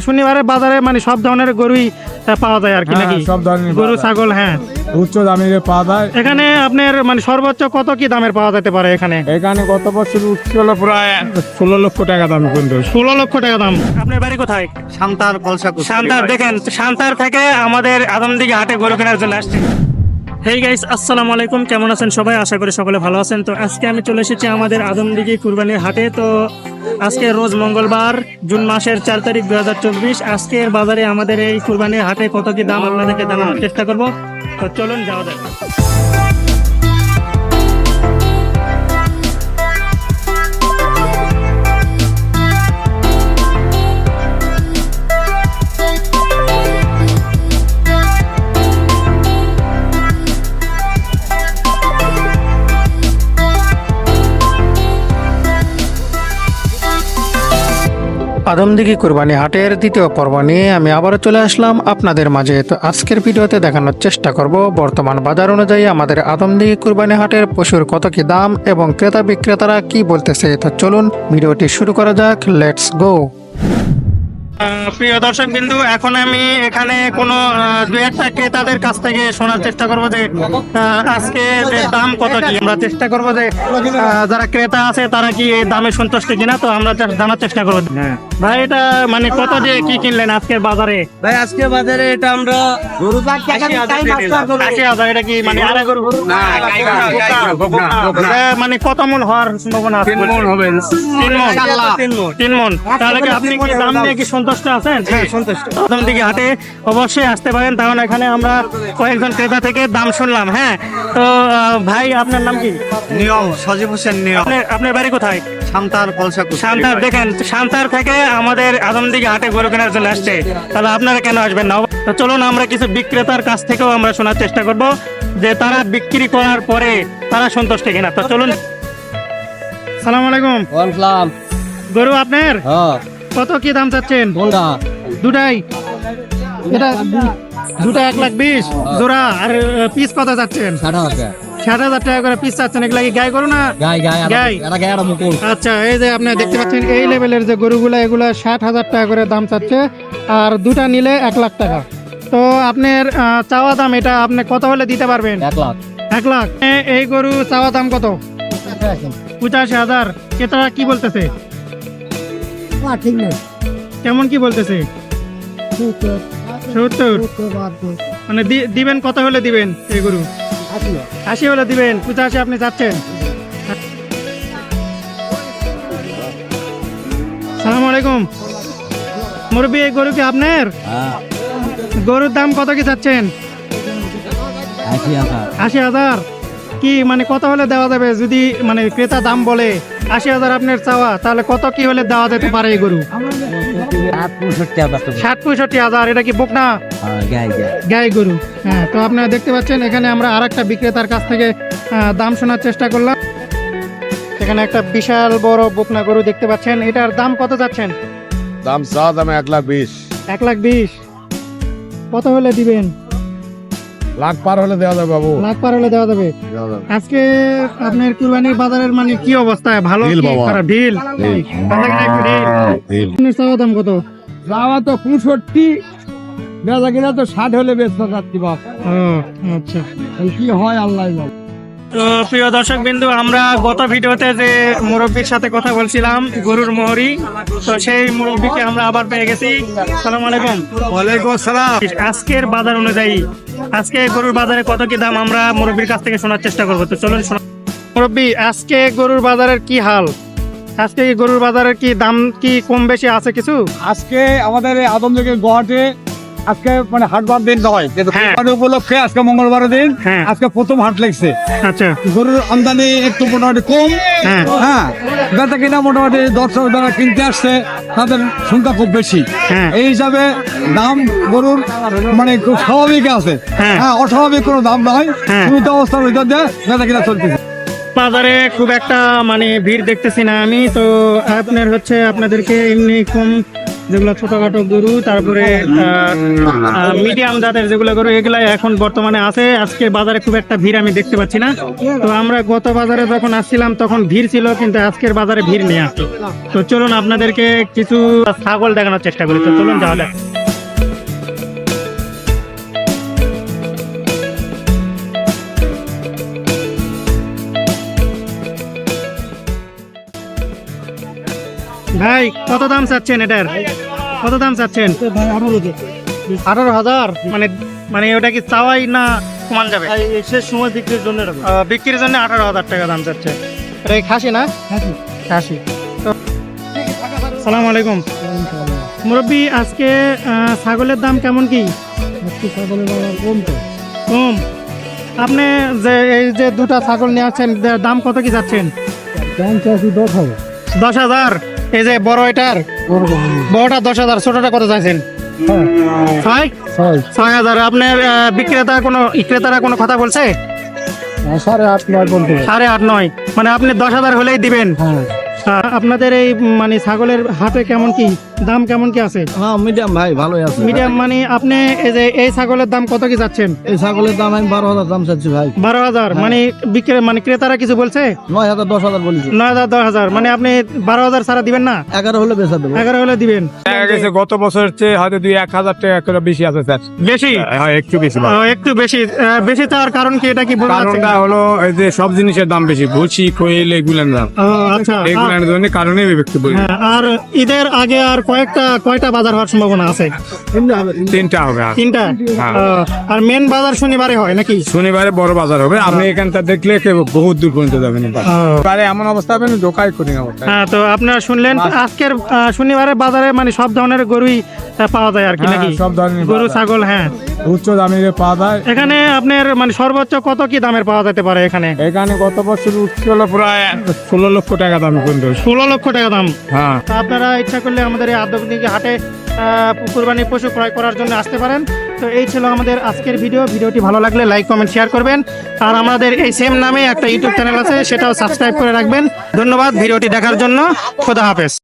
শনিবারের বাজারে মানে সব ধরনের গরুই পাওয়া যায় আর কি হ্যাঁ, নাকি? সব ধরনের গরু ছাগল হ্যাঁ। উচ্চ দামের পাওয়া যায়। এখানে আপনার মানে সর্বোচ্চ কত কি দামের পাওয়া যেতে পারে এখানে? এখানে গত বছর উচ্চ হলো প্রায় ষোলো লক্ষ টাকা দাম কিন্তু ষোলো লক্ষ টাকা দাম। আপনার বাড়ি কোথায়? শান্তার কলসাকু শান্তার দেখেন শান্তার থেকে আমাদের আদমদিঘি হাটে গরু কেনার জন্য আসছে। হেই গাইস আসসালামু আলাইকুম কেমন আছেন সবাই? আশা করি সকলে ভালো আছেন। তো আজকে আমি চলে এসেছি আমাদের আদমদিঘি কুরবানির হাটে। তো আজকে রোজ মঙ্গলবার, জুন মাসের চার তারিখ দু হাজার চব্বিশ। আজকের বাজারে আমাদের এই কুরবানির হাটে কত কি দাম আপনাদেরকে জানানোর চেষ্টা করব। তো চলুন যাওয়া যাক। আদমদিঘি কুরবানি হাটের দ্বিতীয় পর্ব নিয়ে আমি আবারও চলে আসলাম আপনাদের মাঝে। তো আজকের ভিডিওতে দেখানোর চেষ্টা করব, বর্তমান বাজার অনুযায়ী আমাদের আদমদিঘি কুরবানি হাটের পশুর কত কি দাম এবং ক্রেতা বিক্রেতারা কি বলতেছে। তো চলুন ভিডিওটি শুরু করা যাক লেটস গো প্রিয় দর্শক বিন্দু এখন আমি এখানে কোনো দু একটা ক্রেতাদের কাছ থেকে শোনার চেষ্টা করব যে আজকে যে দাম কত কি। আমরা চেষ্টা করব যে যারা ক্রেতা আছে তারা কি এই দামে সন্তুষ্ট কিনা? তো আমরা জানার চেষ্টা করব। ভাই এটা মানে কত দিয়ে কি কিনলেন আজকের বাজারে? ভাই আজকে বাজারে এটা আমরা গরু আশি হাজার এটা কি মানে আড়াই গরু? মানে কত মন হওয়ার সম্ভাবনা আছে? তিন মন হবে। তিন মন। তিন তিন মন। তাহলে কি আপনি কি দাম নিয়ে কি সন্তুষ্ট আছেন? হ্যাঁ সন্তুষ্ট। প্রথম দিকে হাটে অবশ্যই আসতে পারেন কারণ এখানে আমরা কয়েকজন ক্রেতা থেকে দাম শুনলাম হ্যাঁ? তো ভাই আপনার নাম কি? নিয়ম সজীব হোসেন নিয়ম। আপনার বাড়ি কোথায়? শান্তার কলসাকু শান্তার দেখেন শান্তার থেকে আমাদের আদমদিঘি হাটে গরু কেনার জন্য আসছে। তাহলে আপনারা কেন আসবেন না? তো চলুন আমরা কিছু বিক্রেতার কাছ থেকেও আমরা শোনার চেষ্টা করব যে তারা বিক্রি করার পরে তারা সন্তুষ্ট কিনা। তো চলুন। সালাম আলাইকুম। ওয়ালাইকুম গরু আপনার? হ্যাঁ। কত কি দাম চাচ্ছেন? কোনটা দুটাই। এটা দুটা এক লাখ বিশ। জোড়া। আর পিস কত চাচ্ছেন? ষাট হাজার টাকা। করে পিস চাচ্ছেন। এগুলা কি গায়ে গরু না? মুকুল। আচ্ছা এই যে আপনি দেখতে পাচ্ছেন এই লেভেলের যে গরুগুলো এগুলো ষাট হাজার টাকা করে দাম চাচ্ছে। আর দুটা নিলে এক লাখ টাকা। তো আপনার চাওয়া দাম এটা আপনি কত হলে দিতে পারবেন? এক লাখ। এক লাখ। এই গরু চাওয়া দাম কত? পঁচাশি হাজার। ক্রেতারা কি বলতেছে? ঠিক নেই। কেমন কি বলতেছে? সত্তর। মানে দি- দিবেন কত হলে দিবেন এই গরু? আশি। হলে দিবেন পঁচাশি আপনি চাচ্ছেন সালাম আলাইকুম। মুরব্বী এই গরু কি আপনার? হ্যাঁ। গরুর দাম কত কি চাচ্ছেন আশি হাজার। আশি হাজার। কি মানে কত হলে দেওয়া যাবে? যদি মানে ক্রেতা দাম বলে আশি হাজার আপনার চাওয়া তাহলে কত কি হলে দেওয়া যেতে পারে এই গরু? আট পঁয়ষট্টি হাজার ষাট পঁয়ষট্টি হাজার এটা কি বকনা হ্যাঁ গাই গরু। হ্যাঁ তো আপনারা দেখতে পাচ্ছেন এখানে আমরা আর একটা বিক্রেতার কাছ থেকে দাম শোনার চেষ্টা করলাম। এখানে একটা বিশাল বড় বকনা গরু দেখতে পাচ্ছেন। এটার দাম কত যাচ্ছেন? দাম চা দামে এক লাখ বিশ। এক লাখ বিশ। কত হলে দিবেন? লাখ পার হলে দেওয়া যাবে বাবু। লাখ পার হলে দেওয়া যাবে? আজকে আপনার কুরবানির বাজারের মানে কি অবস্থা? ভালো কি খারাপ? ডিল? চাওয়া দাম কত? যাওয়া তো পঁয়ষট্টি বেচা কিনা তো ষাট হলে বেচতে চাচ্ছি বাপ। আচ্ছা। কি হয় আল্লাহ তো প্রিয় দর্শক বিন্দু আমরা গত ভিডিওতে যে মুরব্বীর সাথে কথা বলছিলাম গরুর মোহরি তো সেই মুরব্বীকে আমরা আবার পেয়ে গেছি। সালাম আলাইকুম। ওয়ালাইকুম আসসালাম। আজকের বাজার অনুযায়ী আজকে গরুর বাজারে কত কি দাম আমরা মুরব্বীর কাছ থেকে শোনার চেষ্টা করব। তো চলুন শোনা মুরব্বী আজকে গরুর বাজারের কি হাল? আজকে এই গরুর বাজারের কি দাম কি কম বেশি আছে কিছু? আজকে আমাদের আদমজগের গুয়াহাটি আজকে মানে হাটবার দিন নয় কিন্তু হ্যাঁ। কোরবানি উপলক্ষে আজকে মঙ্গলবার দিন হ্যাঁ। আজকে প্রথম হাট লাগছে আচ্ছা গরুর আমদানি একটু মোটামুটি কম হ্যাঁ। হ্যাঁ কিনা মোটামুটি দর্শক যারা কিনতে আসছে তাদের সংখ্যা খুব বেশি। এই হিসাবে দাম গরুর মানে খুব স্বাভাবিক আছে হ্যাঁ। অস্বাভাবিক কোনো দাম নয়। সীমিত অবস্থার ভিতর দিয়ে কিনা চলতেছে বাজারে খুব একটা মানে ভিড় দেখতেছি না আমি তো আপনার হচ্ছে আপনাদেরকে এমনি কম যেগুলো ছোটখাটো গরু, তারপরে মিডিয়াম জাতের যেগুলো গরু এগুলো এখন বর্তমানে আছে। আজকে বাজারে খুব একটা ভিড় আমি দেখতে পাচ্ছি না। তো আমরা গত বাজারে যখন আসছিলাম, তখন ভিড় ছিল, কিন্তু আজকের বাজারে ভিড় নেই আসলো তো চলুন আপনাদেরকে কিছু ছাগল দেখানোর চেষ্টা করি। তো চলুন যাওয়া যাক। ভাই কত দাম চাচ্ছেন এটার? কত দাম চাচ্ছেন? আঠারো হাজার? মানে মানে ওটা কি চাওয়াই না কমান যাবে? শেষ সময় বিক্রির জন্য বিক্রির জন্য আঠারো হাজার টাকা দাম চাচ্ছে। এটা খাসি না? খাসি। সালাম আলাইকুম। মুরব্বী আজকে ছাগলের দাম কেমন কি? কম আপনি যে এই যে দুটা ছাগল নিয়ে আসছেন দাম কত কি যাচ্ছেন? দাম চাষি দশ হাজার। দশ হাজার? এই যে বড় এটার? বড়টা দশ হাজার ছোটটা কত চাইছেন? ছয়? ছয়। ছয় হাজার। আপনার বিক্রেতা কোনো বিক্রেতারা কোনো কথা বলছে? সাড়ে আট নয় সাড়ে আট নয়। মানে আপনি দশ হাজার হলেই দিবেন। হ্যাঁ। আপনাদের এই মানে ছাগলের হাটে কেমন কি? দাম কেমন কি আছে? হ্যাঁ মিডিয়াম ভাই ভালোই আছে। মিডিয়াম মানে আপনি এই যে এই ছাগলের দাম কত কি যাচ্ছেন? এই ছাগলের দাম আমি বারো হাজার দাম চাচ্ছি ভাই। বারো হাজার মানে বিক্রে মানে ক্রেতারা কিছু বলছে? নয় হাজার দশ হাজার বলেছি। নয় হাজার দশ হাজার মানে আপনি বারো হাজার ছাড়া দিবেন না? এগারো হলে বেচা দেবো। এগারো হলে দিবেন। গেছে গত বছরের চেয়ে হয়তো দুই এক হাজার টাকা করে বেশি আছে স্যার। বেশি? হ্যাঁ একটু বেশি একটু বেশি। বেশি চাওয়ার কারণ কি এটা কি কারণটা হলো এই যে সব জিনিসের দাম বেশি ভুসি কোয়েল এগুলোর দাম। আচ্ছা। এগুলোর জন্য কারণে একটু বলি হ্যাঁ, আর ঈদের আগে আর কয়েকটা কয়টা বাজার হওয়ার সম্ভাবনা আছে? তিনটা হবে আর তিনটা? হ্যাঁ। আর মেন বাজার শনিবারে হয় নাকি? শনিবারে বড় বাজার হবে। আপনি এখানটা দেখলে বহুত দূর পর্যন্ত যাবেন এবারে। এমন অবস্থা হবে না ঢোকাই কঠিন অবস্থা। হ্যাঁ তো আপনারা শুনলেন আজকের আহ, শনিবারের বাজারে মানে সব ধরনের গরুই পাওয়া যায় আর কি হ্যাঁ, নাকি? সব ধরনের গরু ছাগল হ্যাঁ। উচ্চ দামে পাওয়া যায়। এখানে আপনার মানে সর্বোচ্চ কত কি দামের পাওয়া যেতে পারে এখানে? এখানে গত বছর উঠছিল প্রায় ষোলো লক্ষ টাকা দাম পর্যন্ত। ষোলো লক্ষ টাকা দাম। হ্যাঁ। আপনারা ইচ্ছা করলে আমাদের এই আদ্যদিক হাটে আহ, কুরবানি পশু ক্রয় করার জন্য আসতে পারেন। তো এই ছিল আমাদের আজকের ভিডিও। ভিডিওটি ভালো লাগলে লাইক কমেন্ট শেয়ার করবেন। আর আমাদের এই সেম নামে একটা ইউটিউব চ্যানেল আছে সেটাও সাবস্ক্রাইব করে রাখবেন। ধন্যবাদ ভিডিওটি দেখার জন্য। খোদা হাফেজ।